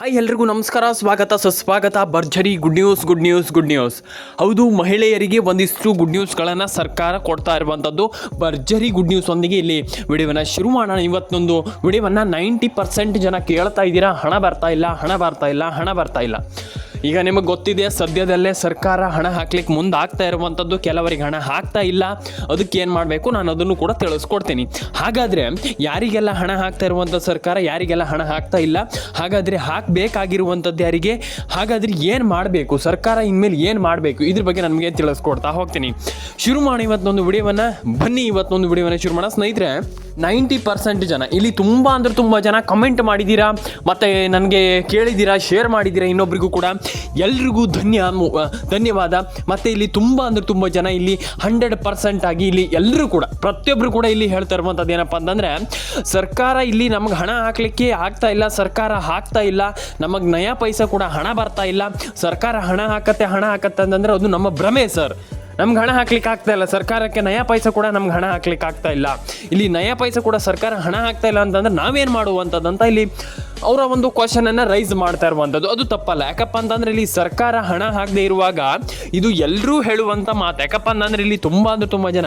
Hi ಎಲ್ರಿಗೂ ನಮಸ್ಕಾರ, ಸ್ವಾಗತ, ಸುಸ್ವಾಗತ, ಭರ್ಜರಿ good news good news good news ಹೌದು, ಮಹಿಳೆಯರಿಗೆ ಒಂದಿಷ್ಟು ಗುಡ್ ನ್ಯೂಸ್ಗಳನ್ನು ಸರ್ಕಾರ ಕೊಡ್ತಾ ಇರುವಂಥದ್ದು ಭರ್ಜರಿ ಗುಡ್ ನ್ಯೂಸ್ ಒಂದಿಗೆ ಇಲ್ಲಿ ವಿಡಿಯೋವನ್ನು ಶುರು ಮಾಡೋಣ. ಇವತ್ತೊಂದು ವಿಡಿಯೋವನ್ನು ನೈಂಟಿ ಪರ್ಸೆಂಟ್ ಜನ ಕೇಳ್ತಾ ಇದ್ದೀರಾ? ಹಣ ಬರ್ತಾ ಇಲ್ಲ, ಹಣ ಬರ್ತಾ ಇಲ್ಲ, ಹಣ ಬರ್ತಾ ಇಲ್ಲ. ಈಗ ನಿಮಗೆ ಗೊತ್ತಿದೆ, ಸದ್ಯದಲ್ಲೇ ಸರ್ಕಾರ ಹಣ ಹಾಕ್ಲಿಕ್ಕೆ ಮುಂದೆ ಆಗ್ತಾ ಇರುವಂಥದ್ದು, ಕೆಲವರಿಗೆ ಹಣ ಹಾಕ್ತಾ ಇಲ್ಲ. ಅದಕ್ಕೆ ಏನು ಮಾಡಬೇಕು? ನಾನು ಅದನ್ನು ಕೂಡ ತಿಳಿಸ್ಕೊಡ್ತೀನಿ. ಹಾಗಾದರೆ ಯಾರಿಗೆಲ್ಲ ಹಣ ಹಾಕ್ತಾ ಇರುವಂಥ ಸರ್ಕಾರ, ಯಾರಿಗೆಲ್ಲ ಹಣ ಹಾಕ್ತಾ ಇಲ್ಲ, ಹಾಗಾದರೆ ಹಾಕಬೇಕಾಗಿರುವಂಥದ್ದು ಯಾರಿಗೆ? ಹಾಗಾದರೆ ಏನು ಮಾಡಬೇಕು? ಸರ್ಕಾರ ಇನ್ಮೇಲೆ ಏನು ಮಾಡಬೇಕು? ಇದ್ರ ಬಗ್ಗೆ ನಮಗೆ ತಿಳಿಸ್ಕೊಡ್ತಾ ಹೋಗ್ತೀನಿ. ಶುರು ಮಾಡಿ ಇವತ್ತೊಂದು ವಿಡಿಯೋವನ್ನು. ಬನ್ನಿ ಇವತ್ತೊಂದು ವಿಡಿಯೋವನ್ನು ಶುರು ಮಾಡೋ ಸ್ನೇಹಿತರೆ, ನೈಂಟಿ ಪರ್ಸೆಂಟ್ ಜನ, ಇಲ್ಲಿ ತುಂಬ ಅಂದ್ರೆ ತುಂಬ ಜನ ಕಮೆಂಟ್ ಮಾಡಿದ್ದೀರಾ, ಮತ್ತು ನನಗೆ ಕೇಳಿದ್ದೀರಾ ಶೇರ್ ಮಾಡಿದ್ದೀರಾ ಇನ್ನೊಬ್ರಿಗೂ ಕೂಡ. ಎಲ್ರಿಗೂ ಧನ್ಯ ಧನ್ಯವಾದ. ಮತ್ತು ಇಲ್ಲಿ ತುಂಬ ಅಂದರೆ ತುಂಬ ಜನ ಇಲ್ಲಿ ಹಂಡ್ರೆಡ್ ಪರ್ಸೆಂಟ್ ಆಗಿ ಇಲ್ಲಿ ಎಲ್ಲರೂ ಕೂಡ ಪ್ರತಿಯೊಬ್ಬರು ಕೂಡ ಇಲ್ಲಿ ಹೇಳ್ತಾ ಇರುವಂಥದ್ದು ಏನಪ್ಪ ಅಂತಂದರೆ, ಸರ್ಕಾರ ಇಲ್ಲಿ ನಮಗೆ ಹಣ ಹಾಕಲಿಕ್ಕೆ ಆಗ್ತಾ ಇಲ್ಲ, ಸರ್ಕಾರ ಹಾಕ್ತಾ ಇಲ್ಲ, ನಮಗೆ ನಯಾ ಪೈಸ ಕೂಡ ಹಣ ಬರ್ತಾ ಇಲ್ಲ. ಸರ್ಕಾರ ಹಣ ಹಾಕತ್ತೆ ಹಣ ಹಾಕತ್ತೆ ಅಂತಂದ್ರೆ ಅದು ನಮ್ಮ ಭ್ರಮೆ ಸರ್ ನಮ್ಗೆ ಹಣ ಹಾಕ್ಲಿಕ್ಕೆ ಆಗ್ತಾ ಇಲ್ಲ, ಸರ್ಕಾರಕ್ಕೆ ನಯಾ ಪೈಸೆ ಕೂಡ ನಮ್ಗೆ ಹಣ ಹಾಕ್ಲಿಕ್ಕೆ ಆಗ್ತಾ ಇಲ್ಲ. ಇಲ್ಲಿ ನಯಾ ಪೈಸೆ ಕೂಡ ಸರ್ಕಾರ ಹಣ ಹಾಕ್ತಾ ಇಲ್ಲ ಅಂತಂದ್ರೆ ನಾವೇನು ಮಾಡುವಂಥದ್ದಂತ ಇಲ್ಲಿ ಅವರ ಒಂದು ಕ್ವಶನ್ ಅನ್ನ ರೈಸ್ ಮಾಡ್ತಾ ಇರುವಂತದ್ದು. ಅದು ತಪ್ಪಲ್ಲ. ಯಾಕಪ್ಪ ಅಂತಂದ್ರೆ ಇಲ್ಲಿ ಸರ್ಕಾರ ಹಣ ಹಾಕದೇ ಇರುವಾಗ ಇದು ಎಲ್ಲರೂ ಹೇಳುವಂತ ಮಾತು. ಯಾಕಪ್ಪ ಅಂತಂದ್ರೆ ಇಲ್ಲಿ ತುಂಬಾ ಅಂದ್ರೆ ತುಂಬಾ ಜನ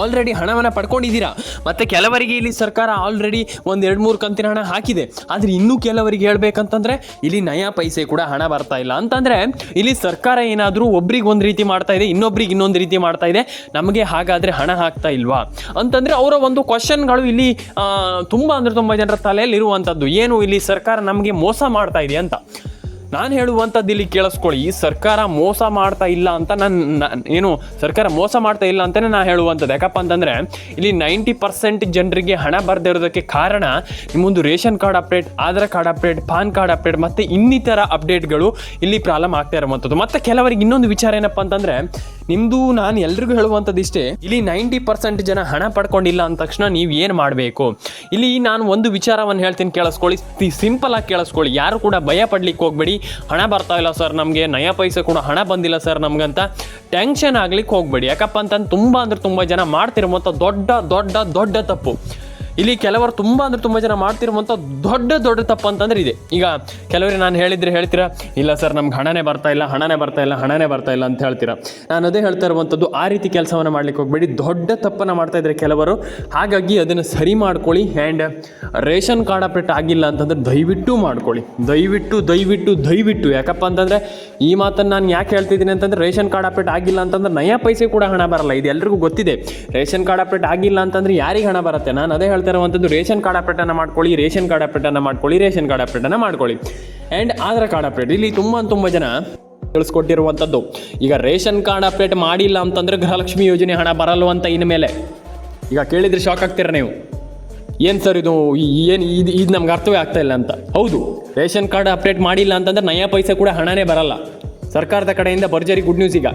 ಆಲ್ರೆಡಿ ಹಣವನ್ನು ಪಡ್ಕೊಂಡಿದ್ದೀರಾ? ಮತ್ತು ಕೆಲವರಿಗೆ ಇಲ್ಲಿ ಸರ್ಕಾರ ಆಲ್ರೆಡಿ ಒಂದು ಎರಡು ಮೂರು ಕಂತಿನ ಹಣ ಹಾಕಿದೆ. ಆದರೆ ಇನ್ನೂ ಕೆಲವರಿಗೆ ಹೇಳಬೇಕಂತಂದರೆ ಇಲ್ಲಿ ನಯಾ ಪೈಸೆ ಕೂಡ ಹಣ ಬರ್ತಾ ಇಲ್ಲ. ಅಂತಂದರೆ ಇಲ್ಲಿ ಸರ್ಕಾರ ಏನಾದರೂ ಒಬ್ರಿಗೆ ಒಂದು ರೀತಿ ಮಾಡ್ತಾ ಇದೆ, ಇನ್ನೊಬ್ರಿಗೆ ಇನ್ನೊಂದು ರೀತಿ ಮಾಡ್ತಾ ಇದೆ. ನಮಗೆ ಹಾಗಾದರೆ ಹಣ ಹಾಕ್ತಾ ಇಲ್ವಾ? ಅಂತಂದರೆ ಅವರ ಒಂದು ಕ್ವಶನ್ಗಳು ಇಲ್ಲಿ ತುಂಬ ಅಂದರೆ ತುಂಬ ಜನರ ತಲೆಯಲ್ಲಿ ಇರುವಂಥದ್ದು ಏನು ಇಲ್ಲಿ ಸರ್ಕಾರ ನಮಗೆ ಮೋಸ ಮಾಡ್ತಾ ಇದೆ ಅಂತ? ನಾನು ಹೇಳುವಂಥದ್ದು ಇಲ್ಲಿ ಕೇಳಿಸ್ಕೊಳ್ಳಿ. ಸರ್ಕಾರ ಮೋಸ ಮಾಡ್ತಾ ಇಲ್ಲ ಅಂತ ನಾನು ಏನು, ಸರ್ಕಾರ ಮೋಸ ಮಾಡ್ತಾ ಇಲ್ಲ ಅಂತಲೇ ನಾನು ಹೇಳುವಂಥದ್ದು. ಯಾಕಪ್ಪ ಅಂತಂದರೆ, ಇಲ್ಲಿ ನೈಂಟಿ ಪರ್ಸೆಂಟ್ ಜನರಿಗೆ ಹಣ ಬರದೇ ಇರೋದಕ್ಕೆ ಕಾರಣ ನಿಮ್ಮೊಂದು ration card update, Aadhaar card update, PAN card update ಮತ್ತು ಇನ್ನಿತರ ಅಪ್ಡೇಟ್ಗಳು ಇಲ್ಲಿ ಪ್ರಾಬ್ಲಮ್ ಆಗ್ತಾ ಇರುವಂಥದ್ದು. ಮತ್ತು ಕೆಲವರಿಗೆ ಇನ್ನೊಂದು ವಿಚಾರ ಏನಪ್ಪ ಅಂತಂದರೆ ನಿಮ್ಮದು ನಾನು ಎಲ್ರಿಗೂ ಹೇಳುವಂಥದ್ದು ಇಷ್ಟೇ, ಇಲ್ಲಿ ನೈಂಟಿ ಪರ್ಸೆಂಟ್ ಜನ ಹಣ ಪಡ್ಕೊಂಡಿಲ್ಲ ಅಂದ ತಕ್ಷಣ ನೀವು ಏನು ಮಾಡಬೇಕು? ಇಲ್ಲಿ ನಾನು ಒಂದು ವಿಚಾರವನ್ನು ಹೇಳ್ತೀನಿ, ಕೇಳಿಸ್ಕೊಳ್ಳಿ. ಸಿಂಪಲ್ ಆಗಿ ಕೇಳಿಸ್ಕೊಳ್ಳಿ. ಯಾರು ಕೂಡ ಭಯ ಪಡ್ಲಿಕ್ಕೆ ಹೋಗ್ಬೇಡಿ. ಹಣ ಬರ್ತಾ ಇಲ್ಲ ಸರ್, ನಮಗೆ ನಯ ಪೈಸೆ ಕೂಡ ಹಣ ಬಂದಿಲ್ಲ ಸರ್ ನಮಗಂತ. ಟೆನ್ಷನ್ ಆಗ್ಲಿಕ್ಕೆ ಹೋಗ್ಬೇಡಿ. ಯಾಕಪ್ಪ ಅಂತಂದು ತುಂಬ ಅಂದ್ರೆ ತುಂಬ ಜನ ಮಾಡ್ತಿರುವಂಥ ದೊಡ್ಡ ದೊಡ್ಡ ದೊಡ್ಡ ತಪ್ಪು. ಇಲ್ಲಿ ಕೆಲವರು ತುಂಬ ಅಂದ್ರೆ ತುಂಬ ಜನ ಮಾಡ್ತಿರುವಂಥ ದೊಡ್ಡ ದೊಡ್ಡ ತಪ್ಪು ಅಂತಂದ್ರೆ ಇದೆ. ಈಗ ಕೆಲವರು ನಾನು ಹೇಳಿದ್ರೆ ಹೇಳ್ತೀರಾ? ಇಲ್ಲ ಸರ್, ನಮ್ಗೆ ಹಣನೇ ಬರ್ತಾ ಇಲ್ಲ, ಹಣನೇ ಬರ್ತಾ ಇಲ್ಲ, ಹಣನೇ ಬರ್ತಾ ಇಲ್ಲ ಅಂತ ಹೇಳ್ತೀರಾ? ನಾನು ಅದೇ ಹೇಳ್ತಾ ಇರುವಂಥದ್ದು ಆ ರೀತಿ ಕೆಲಸವನ್ನು ಮಾಡ್ಲಿಕ್ಕೆ ಹೋಗ್ಬೇಡಿ. ದೊಡ್ಡ ತಪ್ಪನ್ನು ಮಾಡ್ತಾ ಇದ್ದಾರೆ ಕೆಲವರು, ಹಾಗಾಗಿ ಅದನ್ನು ಸರಿ ಮಾಡ್ಕೊಳ್ಳಿ ಆ್ಯಂಡ್ ರೇಷನ್ ಕಾರ್ಡ್ ಅಪ್ಡೇಟ್ ಆಗಿಲ್ಲ ಅಂತಂದ್ರೆ ದಯವಿಟ್ಟು ಮಾಡ್ಕೊಳ್ಳಿ. ದಯವಿಟ್ಟು ದಯವಿಟ್ಟು ದಯವಿಟ್ಟು. ಯಾಕಪ್ಪ ಅಂತಂದರೆ ಈ ಮಾತನ್ನು ನಾನು ಯಾಕೆ ಹೇಳ್ತಿದ್ದೀನಿ ಅಂತಂದ್ರೆ ರೇಷನ್ ಕಾರ್ಡ್ ಅಪ್ಡೇಟ್ ಆಗಿಲ್ಲ ಅಂತಂದ್ರೆ ನಯಾ ಪೈಸೆ ಕೂಡ ಹಣ ಬರಲ್ಲ. ಇದು ಎಲ್ರಿಗೂ ಗೊತ್ತಿದೆ. ರೇಷನ್ ಕಾರ್ಡ್ ಅಪ್ಡೇಟ್ ಆಗಿಲ್ಲ ಅಂತಂದ್ರೆ ಯಾರಿಗೆ ಹಣ ಬರುತ್ತೆ? ನಾನು ಅದೇ ಹೇಳ್ತಾ ಇರುವಂಥದ್ದು ರೇಷನ್ ಕಾರ್ಡ್ ಅಪ್ಡೇಟನ್ನು ಮಾಡ್ಕೊಳ್ಳಿ, ರೇಷನ್ ಕಾರ್ಡ್ ಅಪ್ಡೇಟನ್ನು ಮಾಡ್ಕೊಳ್ಳಿ, ರೇಷನ್ ಕಾರ್ಡ್ ಅಪ್ಡೇಟನ್ನು ಮಾಡ್ಕೊಳ್ಳಿ. And Aadhaar card update. ಇಲ್ಲಿ ತುಂಬ ತುಂಬ ಜನ ತಿಳಿಸ್ಕೊಟ್ಟಿರುವಂಥದ್ದು. ಈಗ ರೇಷನ್ ಕಾರ್ಡ್ ಅಪ್ಡೇಟ್ ಮಾಡಿಲ್ಲ ಅಂತಂದ್ರೆ ಗೃಹಲಕ್ಷ್ಮಿ ಯೋಜನೆ ಹಣ ಬರಲ್ವಂತ ಇನ್ಮೇಲೆ. ಈಗ ಕೇಳಿದ್ರೆ ಶಾಕ್ ಆಗ್ತೀರ ನೀವು? ಏನು ಸರ್ ಇದು? ಏನು ಇದು ಇದು ನಮ್ಗೆ ಅರ್ಥವೇ ಆಗ್ತಾ ಇಲ್ಲ ಅಂತ. ಹೌದು, ರೇಷನ್ ಕಾರ್ಡ್ ಅಪ್ಡೇಟ್ ಮಾಡಿಲ್ಲ ಅಂತಂದ್ರೆ ನಯಾ ಪೈಸೆ ಕೂಡ ಹಣನೇ ಬರಲ್ಲ. ಸರ್ಕಾರದ ಕಡೆಯಿಂದ ಭರ್ಜರಿ ಗುಡ್ ನ್ಯೂಸ್ ಈಗ.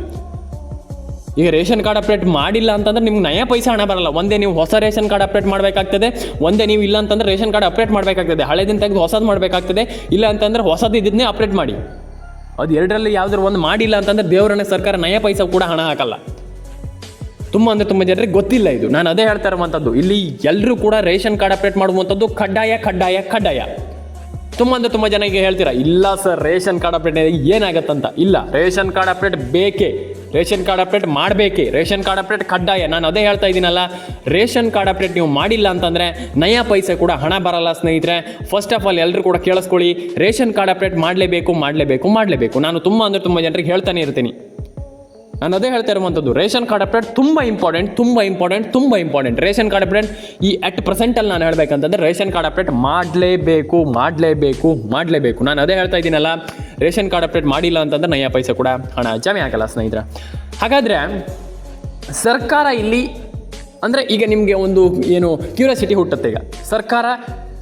ಈಗ ರೇಷನ್ ಕಾರ್ಡ್ ಅಪ್ಡೇಟ್ ಮಾಡಿಲ್ಲ ಅಂತಂದ್ರೆ ನಿಮ್ಗೆ ನಯಾ ಪೈಸೆ ಹಣ ಬರಲ್ಲ. ಒಂದೇ ನೀವು ಹೊಸ ರೇಷನ್ ಕಾರ್ಡ್ ಅಪ್ಡೇಟ್ ಮಾಡಬೇಕಾಗ್ತದೆ, ಒಂದೇ ನೀವು ಇಲ್ಲ ಅಂತಂದ್ರೆ ರೇಷನ್ ಕಾರ್ಡ್ ಅಪ್ಡೇಟ್ ಮಾಡಬೇಕಾಗ್ತದೆ. ಹಳೆದಿನ ತೆಗೆದು ಹೊಸದು ಮಾಡಬೇಕಾಗ್ತದೆ, ಇಲ್ಲ ಅಂತಂದ್ರೆ ಹೊಸದು ಇದನ್ನೇ ಅಪ್ಡೇಟ್ ಮಾಡಿ. ಅದು ಎರಡರಲ್ಲಿ ಯಾವ್ದಾದ್ರು ಒಂದು ಮಾಡಿಲ್ಲ ಅಂತಂದ್ರೆ ದೇವರನ್ನ ಸರ್ಕಾರ ನಯಾ ಪೈಸೆ ಕೂಡ ಹಣ ಹಾಕಲ್ಲ. ತುಂಬ ಅಂದರೆ ತುಂಬ ಜನರಿಗೆ ಗೊತ್ತಿಲ್ಲ ಇದು. ನಾನು ಅದೇ ಹೇಳ್ತಾ ಇರುವಂಥದ್ದು ಇಲ್ಲಿ ಎಲ್ಲರೂ ಕೂಡ ರೇಷನ್ ಕಾರ್ಡ್ ಅಪ್ಡೇಟ್ ಮಾಡುವಂಥದ್ದು ಕಡ್ಡಾಯ ಕಡ್ಡಾಯ ಕಡ್ಡಾಯ. ತುಂಬ ಅಂದರೆ ತುಂಬ ಜನ ಈಗ ಹೇಳ್ತೀರಾ, ಇಲ್ಲ ಸರ್, ರೇಷನ್ ಕಾರ್ಡ್ ಅಪ್ಡೇಟ್ ಏನಾಗತ್ತಂತ? ಇಲ್ಲ, ರೇಷನ್ ಕಾರ್ಡ್ ಅಪ್ಡೇಟ್ ಬೇಕೇ? ರೇಷನ್ ಕಾರ್ಡ್ ಅಪ್ಡೇಟ್ ಮಾಡಬೇಕೇ? ರೇಷನ್ ಕಾರ್ಡ್ ಅಪ್ಡೇಟ್ ಕಡ್ಡಾಯ. ನಾನು ಅದೇ ಹೇಳ್ತಾ ಇದ್ದೀನಲ್ಲ, ರೇಷನ್ ಕಾರ್ಡ್ ಅಪ್ಡೇಟ್ ನೀವು ಮಾಡಿಲ್ಲ ಅಂತಂದರೆ ನಯಾ ಪೈಸೆ ಕೂಡ ಹಣ ಬರಲ್ಲ ಸ್ನೇಹಿತರೆ. ಫಸ್ಟ್ ಆಫ್ ಆಲ್ ಎಲ್ಲರೂ ಕೂಡ ಕೇಳಿಸ್ಕೊಳ್ಳಿ, ರೇಷನ್ ಕಾರ್ಡ್ ಅಪ್ಡೇಟ್ ಮಾಡಲೇಬೇಕು ಮಾಡಲೇಬೇಕು ಮಾಡಲೇಬೇಕು. ನಾನು ತುಂಬ ಅಂದರೆ ತುಂಬ ಜನರಿಗೆ ಹೇಳ್ತಾನೆ ಇರ್ತೀನಿ. ನಾನು ಅದೇ ಹೇಳ್ತಾ ಇರುವಂಥದ್ದು, ರೇಷನ್ ಕಾರ್ಡ್ ಅಪ್ಡೇಟ್ ತುಂಬ ಇಂಪಾರ್ಟೆಂಟ್ ತುಂಬ ಇಂಪಾರ್ಟೆಂಟ್ ತುಂಬ ಇಂಪಾರ್ಟೆಂಟ್ ರೇಷನ್ ಕಾರ್ಡ್ ಅಪ್ಡೇಟ್ ಈ ಅಟ್ ಪ್ರೆಸೆಂಟಲ್ಲಿ ನಾನು ಹೇಳಬೇಕಂತಂದ್ರೆ ರೇಷನ್ ಕಾರ್ಡ್ ಅಪ್ಡೇಟ್ ಮಾಡಲೇಬೇಕು ಮಾಡಲೇಬೇಕು ಮಾಡಲೇಬೇಕು. ನಾನು ಅದೇ ಹೇಳ್ತಾ ಇದ್ದೀನಲ್ಲ, ರೇಷನ್ ಕಾರ್ಡ್ ಅಪ್ಡೇಟ್ ಮಾಡಿಲ್ಲ ಅಂತಂದ್ರೆ ನಯ್ಯ ಪೈಸೆ ಕೂಡ ಹಣ ಜಮೆ ಆಗಲ್ಲ ಸ್ನೇಹಿತರೆ. ಹಾಗಾದರೆ ಸರ್ಕಾರ ಇಲ್ಲಿ, ಅಂದರೆ ಈಗ ನಿಮಗೆ ಒಂದು ಏನು ಕ್ಯೂರಿಯಾಸಿಟಿ ಹುಟ್ಟುತ್ತೆ ಈಗ. ಸರ್ಕಾರ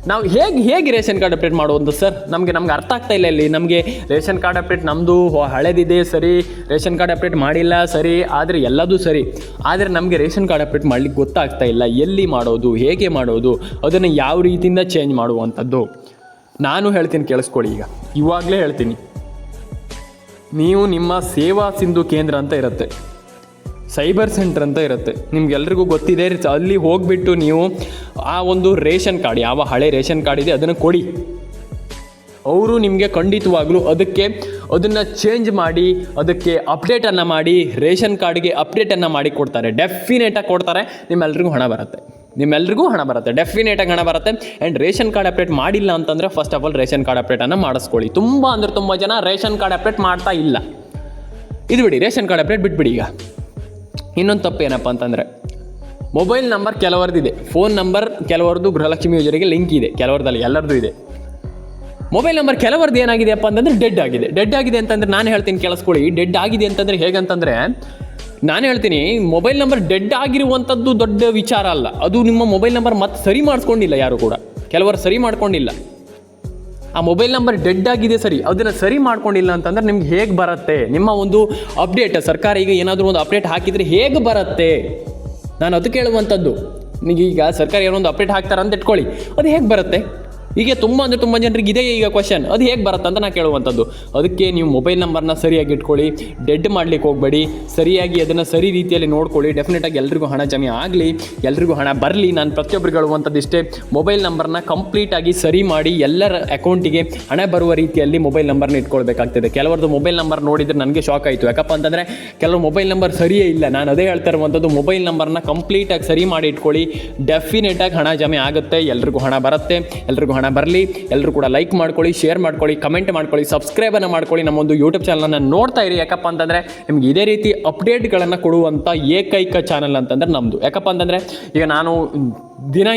ನಾವು ಹೇಗೆ ಹೇಗೆ ರೇಷನ್ ಕಾರ್ಡ್ ಅಪ್ಡೇಟ್ ಮಾಡುವಂಥ ಸರ್? ನಮಗೆ ನಮ್ಗೆ ಅರ್ಥ ಆಗ್ತಾ ಇಲ್ಲ ಇಲ್ಲಿ. ನಮಗೆ ರೇಷನ್ ಕಾರ್ಡ್ ಅಪ್ಡೇಟ್ ನಮ್ಮದು ಹಳೆದಿದೆ, ಸರಿ. ರೇಷನ್ ಕಾರ್ಡ್ ಅಪ್ಡೇಟ್ ಮಾಡಿಲ್ಲ, ಸರಿ. ಆದರೆ ಎಲ್ಲದೂ ಸರಿ. ಆದರೆ ನಮಗೆ ರೇಷನ್ ಕಾರ್ಡ್ ಅಪ್ಡೇಟ್ ಮಾಡ್ಲಿಕ್ಕೆ ಗೊತ್ತಾಗ್ತಾ ಇಲ್ಲ. ಎಲ್ಲಿ ಮಾಡೋದು, ಹೇಗೆ ಮಾಡೋದು, ಅದನ್ನು ಯಾವ ರೀತಿಯಿಂದ ಚೇಂಜ್ ಮಾಡುವಂಥದ್ದು ನಾನು ಹೇಳ್ತೀನಿ ಕೇಳಿಸ್ಕೊಳ್ಳಿ ಈಗ. ಇವಾಗಲೇ ಹೇಳ್ತೀನಿ. ನೀವು ನಿಮ್ಮ ಸೇವಾ ಸಿಂಧು ಕೇಂದ್ರ ಅಂತ ಇರುತ್ತೆ. ಸೈಬರ್ ಸೆಂಟರ್ ಅಂತ ಇರುತ್ತೆ. ನಿಮ್ಗೆಲ್ರಿಗೂ ಗೊತ್ತಿದೆ ಅಲ್ಲಿ ಹೋಗಿಬಿಟ್ಟು ನೀವು ಆ ಒಂದು ರೇಷನ್ ಕಾರ್ಡ್, ಯಾವ ಹಳೆ ರೇಷನ್ ಕಾರ್ಡ್ ಇದೆ, ಅದನ್ನು ಕೊಡಿ. ಅವರು ನಿಮಗೆ ಖಂಡಿತವಾಗ್ಲೂ ಅದಕ್ಕೆ ಅದನ್ನು ಚೇಂಜ್ ಮಾಡಿ, ಅದಕ್ಕೆ ಅಪ್ಡೇಟನ್ನು ಮಾಡಿ, ರೇಷನ್ ಕಾರ್ಡ್ಗೆ ಅಪ್ಡೇಟನ್ನು ಮಾಡಿ ಕೊಡ್ತಾರೆ. ಡೆಫಿನೇಟಾಗಿ ಕೊಡ್ತಾರೆ, ನಿಮ್ಮೆಲ್ರಿಗೂ ಹಣ ಬರುತ್ತೆ. ನಿಮ್ಮೆಲ್ರಿಗೂ ಹಣ ಬರುತ್ತೆ ಡೆಫಿನೇಟಾಗಿ ಹಣ ಬರುತ್ತೆ. ಆ್ಯಂಡ್ ರೇಷನ್ ಕಾರ್ಡ್ ಅಪ್ಡೇಟ್ ಮಾಡಿಲ್ಲ ಅಂತಂದರೆ first of all ration card ಅಪ್ಡೇಟನ್ನು ಮಾಡಿಸ್ಕೊಳ್ಳಿ. ತುಂಬ ಅಂದರೆ ತುಂಬ ಜನ ರೇಷನ್ ಕಾರ್ಡ್ ಅಪ್ಡೇಟ್ ಮಾಡ್ತಾ ಇಲ್ಲ. ಇದು ಬಿಡಿ, ರೇಷನ್ ಕಾರ್ಡ್ ಅಪ್ಡೇಟ್ ಬಿಟ್ಬಿಡಿ ಈಗ. ಇನ್ನೊಂದು ತಪ್ಪು ಏನಪ್ಪ ಅಂತಂದರೆ ಮೊಬೈಲ್ ನಂಬರ್ ಕೆಲವರದಿದೆ ಫೋನ್ ನಂಬರ್ ಕೆಲವರದ್ದು ಗೃಹಲಕ್ಷ್ಮಿ ಯೋಜನೆಗೆ ಲಿಂಕ್ ಇದೆ, ಕೆಲವರದಲ್ಲಿ ಎಲ್ಲರದ್ದು ಇದೆ. ಮೊಬೈಲ್ ನಂಬರ್ ಕೆಲವರದ್ದು ಏನಾಗಿದೆಯಪ್ಪ ಅಂತಂದ್ರೆ ಡೆಡ್ ಆಗಿದೆ. ಡೆಡ್ ಆಗಿದೆ ಅಂತಂದ್ರೆ ನಾನು ಹೇಳ್ತೀನಿ ಕೇಳಿಸ್ಕೊಳ್ಳಿ. ಡೆಡ್ ಆಗಿದೆ ಅಂತಂದ್ರೆ ಹೇಗಂತಂದ್ರೆ, ನಾನು ಹೇಳ್ತೀನಿ ಮೊಬೈಲ್ ನಂಬರ್ ಡೆಡ್ ಆಗಿರುವಂಥದ್ದು ದೊಡ್ಡ ವಿಚಾರ ಅಲ್ಲ. ಅದು ನಿಮ್ಮ ಮೊಬೈಲ್ ನಂಬರ್ ಮತ್ತೆ ಸರಿ ಮಾಡಿಸ್ಕೊಂಡಿಲ್ಲ ಯಾರು ಕೂಡ. ಕೆಲವರು ಸರಿ ಮಾಡ್ಕೊಂಡಿಲ್ಲ. ಆ ಮೊಬೈಲ್ ನಂಬರ್ ಡೆಡ್ ಆಗಿದೆ ಸರಿ. ಅದನ್ನು ಸರಿ ಮಾಡ್ಕೊಂಡಿಲ್ಲ ಅಂತಂದ್ರೆ ನಿಮ್ಗೆ ಹೇಗೆ ಬರುತ್ತೆ? ನಿಮ್ಮ ಒಂದು ಅಪ್ಡೇಟ್ ಸರ್ಕಾರ ಈಗ ಏನಾದರೂ ಒಂದು ಅಪ್ಡೇಟ್ ಹಾಕಿದರೆ ಹೇಗೆ ಬರುತ್ತೆ? ನಾನು ಅದು ಕೇಳುವಂಥದ್ದು ಈಗ ಸರ್ಕಾರ ಏನೋ ಒಂದು ಅಪ್ಡೇಟ್ ಹಾಕ್ತಾರೆ ಅಂತ ಇಟ್ಕೊಳ್ಳಿ. ಅದು ಹೇಗೆ ಬರುತ್ತೆ? ಹೀಗೆ ತುಂಬ ಅಂದರೆ ತುಂಬ ಜನರಿಗೆ ಇದೆ ಈಗ ಕ್ವಶನ್ ಅದು ಹೇಗೆ ಬರುತ್ತೆ ಅಂತ ನಾನು ಕೇಳುವಂಥದ್ದು. ಅದಕ್ಕೆ ನೀವು ಮೊಬೈಲ್ ನಂಬರ್ನ ಸರಿಯಾಗಿ ಇಟ್ಕೊಳ್ಳಿ ಡೆಡ್ ಮಾಡ್ಲಿಕ್ಕೆ ಹೋಗಬೇಡಿ, ಸರಿಯಾಗಿ ಅದನ್ನು ಸರಿ ರೀತಿಯಲ್ಲಿ ನೋಡ್ಕೊಳ್ಳಿ ಡೆಫಿನೆಟಾಗಿ ಎಲ್ರಿಗೂ ಹಣ ಜಮೆ ಆಗಲಿ, ಎಲ್ರಿಗೂ ಹಣ ಬರಲಿ, ನಾನು ಪ್ರತಿಯೊಬ್ಬರಿಗೆ ಹೇಳುವಂಥದ್ದು ಇಷ್ಟೇ. ಮೊಬೈಲ್ ನಂಬರ್ನ ಕಂಪ್ಲೀಟಾಗಿ ಸರಿ ಮಾಡಿ, ಎಲ್ಲರ ಅಕೌಂಟಿಗೆ ಹಣ ಬರುವ ರೀತಿಯಲ್ಲಿ ಮೊಬೈಲ್ ನಂಬರ್ನ ಇಟ್ಕೊಳ್ಬೇಕಾಗ್ತದೆ. ಕೆಲವರದ್ದು ಮೊಬೈಲ್ ನಂಬರ್ ನೋಡಿದರೆ ನನಗೆ ಶಾಕ್ ಆಯಿತು. ಯಾಕಪ್ಪ ಅಂತಂದರೆ ಕೆಲವು ಮೊಬೈಲ್ ನಂಬರ್ ಸರಿಯೇ ಇಲ್ಲ. ನಾನು ಅದೇ ಹೇಳ್ತಾ ಇರುವಂಥದ್ದು ಮೊಬೈಲ್ ನಂಬರ್ನ ಕಂಪ್ಲೀಟಾಗಿ ಸರಿ ಮಾಡಿ ಇಟ್ಕೊಳ್ಳಿ ಡೆಫಿನೆಟಾಗಿ ಹಣ ಜಮೆ ಆಗುತ್ತೆ, ಎಲ್ರಿಗೂ ಹಣ ಬರುತ್ತೆ, ಎಲ್ರಿಗೂ ಹಣ ಬರಲಿ ಎಲ್ಲರೂ ಕೂಡ ಲೈಕ್ ಮಾಡ್ಕೊಳ್ಳಿ ಶೇರ್ ಮಾಡ್ಕೊಳ್ಳಿ ಕಮೆಂಟ್ ಮಾಡ್ಕೊಳ್ಳಿ ಸಬ್ಸ್ಕ್ರೈಬನ್ನು ಮಾಡ್ಕೊಳ್ಳಿ. ನಮ್ಮೊಂದು ಯೂಟ್ಯೂಬ್ ಚಾನಲನ್ನು ನೋಡ್ತಾ ಇರಿ. ಯಾಕಪ್ಪ ಅಂತಂದರೆ ನಿಮ್ಗೆ ಇದೇ ರೀತಿ ಅಪ್ಡೇಟ್ಗಳನ್ನು ಕೊಡುವಂಥ ಏಕೈಕ ಚಾನಲ್ ಅಂತಂದ್ರೆ ನಮ್ಮದು ಯಾಕಪ್ಪ ಅಂತಂದರೆ ಈಗ ನಾನು ದಿನ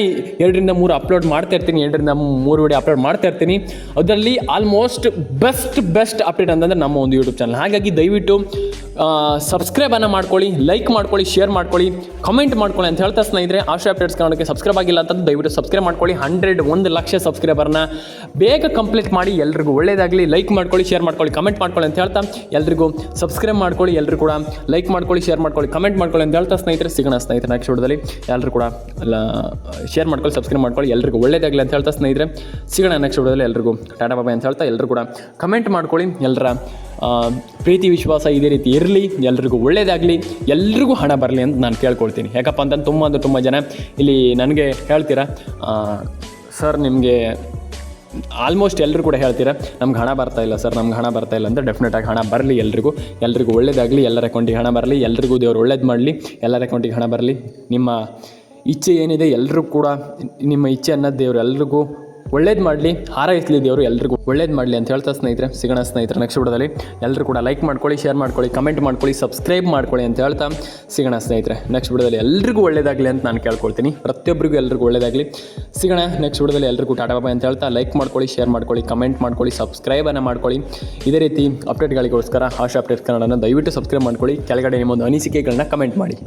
ಎರಡರಿಂದ ಮೂರು ಅಪ್ಲೋಡ್ ಮಾಡ್ತಾ ಇರ್ತೀನಿ, ಎರಡರಿಂದ ಮೂರು ವಿಡಿಯೋ ಅಪ್ಲೋಡ್ ಮಾಡ್ತಾ ಇರ್ತೀನಿ. ಅದರಲ್ಲಿ ಆಲ್ಮೋಸ್ಟ್ ಬೆಸ್ಟ್ ಬೆಸ್ಟ್ ಅಪ್ಡೇಟ್ ಅಂತಂದರೆ ನಮ್ಮ ಒಂದು ಯೂಟ್ಯೂಬ್ ಚಾನಲ್ ಹಾಗಾಗಿ ದಯವಿಟ್ಟು ಸಬ್ಸ್ಕ್ರೈಬನ್ನು ಮಾಡ್ಕೊಳ್ಳಿ ಲೈಕ್ ಮಾಡ್ಕೊಳ್ಳಿ ಶೇರ್ ಮಾಡ್ಕೊಳ್ಳಿ ಕಮೆಂಟ್ ಮಾಡ್ಕೊಳ್ಳಿ ಅಂತ ಹೇಳ್ತಾ ಸ್ನೇಹಿತರೆ, ಆಶಾ ಅಪ್ಡೇಟ್ಸ್ ಕನ್ನಡಕ್ಕೆ ಸಬ್ಸ್ಕ್ರೈಬ್ ಆಗಿಲ್ಲ ಅಂತ ದಯವಿಟ್ಟು ಸಬ್ಸ್ಕ್ರೈಬ್ ಮಾಡ್ಕೊಳ್ಳಿ. ಹಂಡ್ರೆಡ್ ಒಂದು ಲಕ್ಷ ಸಬ್ಸ್ಕ್ರೈಬರ್ನ ಬೇಗ ಕಂಪ್ಲೀಟ್ ಮಾಡಿ, ಎಲ್ರಿಗೂ ಒಳ್ಳೇದಾಗಲಿ. ಲೈಕ್ ಮಾಡ್ಕೊಳ್ಳಿ ಶೇರ್ ಮಾಡ್ಕೊಳ್ಳಿ ಕಮೆಂಟ್ ಮಾಡ್ಕೊಳ್ಳಿ ಅಂತ ಹೇಳ್ತಾ ಎಲ್ರಿಗೂ ಸಬ್ಸ್ಕ್ರೈಬ್ ಮಾಡ್ಕೊಳ್ಳಿ ಎಲ್ಲರೂ ಕೂಡ ಲೈಕ್ ಮಾಡ್ಕೊಳ್ಳಿ ಶೇರ್ ಮಾಡ್ಕೊಳ್ಳಿ ಕಮೆಂಟ್ ಮಾಡ್ಕೊಳ್ಳಿ ಅಂತ ಹೇಳ್ತಾ ಸ್ನೇಹಿತರೆ, ಸಿಗೋಣ ಸ್ನೇಹಿತರೆ ನೆಕ್ಸ್ಟ್ ವಿಡಿಯೋದಲ್ಲಿ. ಎಲ್ಲರೂ ಕೂಡ ಶೇರ್ ಮಾಡ್ಕೊಳ್ಳಿ ಸಬ್ಸ್ಕ್ರೈಬ್ ಮಾಡ್ಕೊಳ್ಳಿ, ಎಲ್ರಿಗೂ ಒಳ್ಳೇದಾಗಲಿ ಅಂತ ಹೇಳ್ತಾ ಸ್ನೇಹಿತರೆ, ಸಿಗೋಣ ನೆಕ್ಸ್ಟ್ ವಿಡಿಯೋದಲ್ಲಿ ಎಲ್ರಿಗೂ. ಟಾಟಾ ಬಾಬಾ ಅಂತ ಹೇಳ್ತಾ ಎಲ್ಲರೂ ಕೂಡ ಕಮೆಂಟ್ ಮಾಡ್ಕೊಳ್ಳಿ ಎಲ್ಲರ ಪ್ರೀತಿ, ವಿಶ್ವಾಸ ಇದೇ ರೀತಿ ಇರಲಿ, ಎಲ್ರಿಗೂ ಒಳ್ಳೇದಾಗಲಿ, ಎಲ್ರಿಗೂ ಹಣ ಬರಲಿ ಅಂತ ನಾನು ಕೇಳ್ಕೊಳ್ತೀನಿ. ಯಾಕಪ್ಪ ಅಂತಂದ್ರೆ ತುಂಬ ಅಂದರೆ ತುಂಬ ಜನ ಇಲ್ಲಿ ನನಗೆ ಹೇಳ್ತೀರಾ ಸರ್, ನಿಮಗೆ ಆಲ್ಮೋಸ್ಟ್ ಎಲ್ಲರೂ ಕೂಡ ಹೇಳ್ತೀರಾ, ನಮ್ಗೆ ಹಣ ಬರ್ತಾ ಇಲ್ಲ, ಸರ್, ನಮ್ಗೆ ಹಣ ಬರ್ತಾ ಇಲ್ಲ ಅಂತ ಡೆಫಿನೆಟಾಗಿ ಹಣ ಬರಲಿ ಎಲ್ರಿಗೂ ಎಲ್ರಿಗೂ ಒಳ್ಳೇದಾಗಲಿ, ಎಲ್ಲರ ಅಕೌಂಟಿಗೆ ಹಣ ಬರಲಿ, ಎಲ್ರಿಗೂ ದೇವರು ಒಳ್ಳೇದು ಮಾಡಲಿ, ಎಲ್ಲರ ಅಕೌಂಟಿಗೆ ಹಣ ಬರಲಿ, ನಿಮ್ಮ ಇಚ್ಛೆ ಏನಿದೆ ಎಲ್ಲರೂ ಕೂಡ, ನಿಮ್ಮ ಇಚ್ಛೆ ಅನ್ನೋದು ದೇವ್ರು ಎಲ್ರಿಗೂ ಒಳ್ಳೇದು ಮಾಡಲಿ ಹಾರೈಸಲಿ ದೇವರು ಎಲ್ರಿಗೂ. ಒಳ್ಳೇದು ಮಾಡಲಿ ಅಂತ ಹೇಳ್ತಾ ಸ್ನೇಹಿತರೆ, ಸಿಗೋಣ ಸ್ನೇಹಿತರೆ ನೆಕ್ಸ್ಟ್ ವಿಡಿಯೋದಲ್ಲಿ. ಎಲ್ಲರೂ ಕೂಡ ಲೈಕ್ ಮಾಡ್ಕೊಳ್ಳಿ ಶೇರ್ ಮಾಡ್ಕೊಳ್ಳಿ ಕಮೆಂಟ್ ಮಾಡ್ಕೊಳ್ಳಿ ಸಬ್ಸ್ಕ್ರೈಬ್ ಮಾಡ್ಕೊಳ್ಳಿ ಅಂತ ಹೇಳ್ತಾ ಸಿಗೋಣ ಸ್ನೇಹಿತರೆ. ನೆಕ್ಸ್ಟ್ ವಿಡಿಯೋದಲ್ಲಿ ಎಲ್ರಿಗೂ ಒಳ್ಳೇದಾಗಲಿ ಅಂತ ನಾನು ಕೇಳ್ಕೊಳ್ತೀನಿ. ಪ್ರತಿಯೊಬ್ಬರಿಗೂ ಎಲ್ರಿಗೂ ಒಳ್ಳೇದಾಗಲಿ. ಸಿಗೋಣ ನೆಕ್ಸ್ಟ್ ವಿಡಿಯೋದಲ್ಲಿ ಎಲ್ರಿಗೂ ಟಾಟಾ ಬಾಬಾ ಅಂತ ಹೇಳ್ತಾ ಲೈಕ್ ಮಾಡ್ಕೊಳ್ಳಿ ಶೇರ್ ಮಾಡ್ಕೊಳ್ಳಿ ಕಮೆಂಟ್ ಮಾಡ್ಕೊಳ್ಳಿ ಸಬ್ಸ್ಕ್ರೈಬನ್ನು ಮಾಡ್ಕೊಳ್ಳಿ. ಇದೇ ರೀತಿ ಅಪ್ಡೇಟ್ಗಳಿಗೋಸ್ಕರ ಆಶಾ ಅಪ್ಡೇಟ್ ಕನ್ನಡನ ದಯವಿಟ್ಟು ಸಬ್ಸ್ಕ್ರೈಬ್ ಮಾಡ್ಕೊಳ್ಳಿ. ಕೆಳಗಡೆ ನಿಮ್ಮೊಂದು ಅನಿಸಿಕೆಗಳನ್ನ ಕಮೆಂಟ್ ಮಾಡಿ.